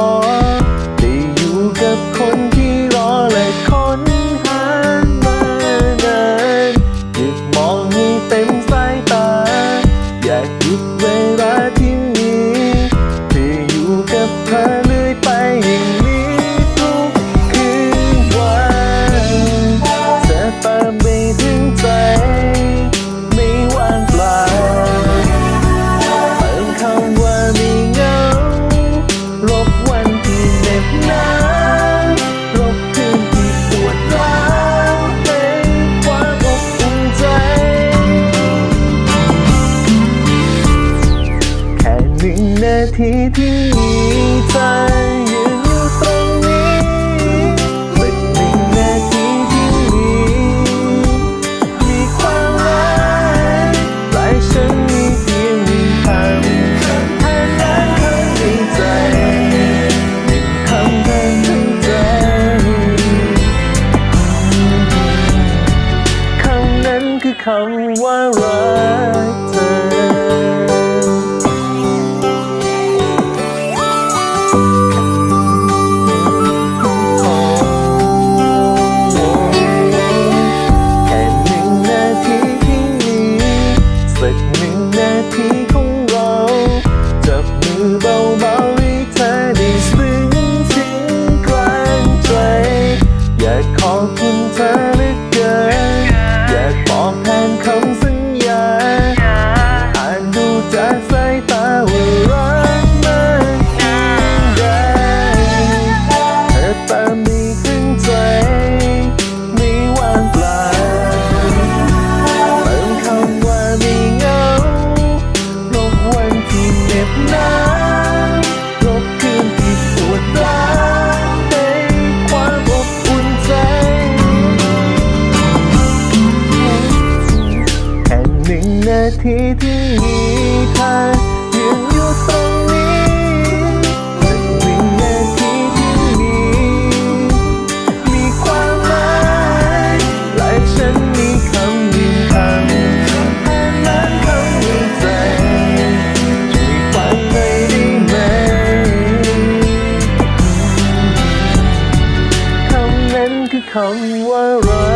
more ทีที่มีเธอยืนอยู่ตรงนี้เป็นหนึ่งนาทีที่มีมีความหมายหลายฉันมีเพียงหนึ่งคำคำแค้นคำในใจคำแค่ในใจคำนั้นคือคำ หนึ่งนาทีที่มีเธอยืนอยู่ตรงนี้แค่หนึ่งนาทีที่มีมีความหมายและฉันมีคำหนึ่งคำแค่นั้นคำในใจช่วยฟังหน่อยได้ไหมคำนั้นคือคำว่ารัก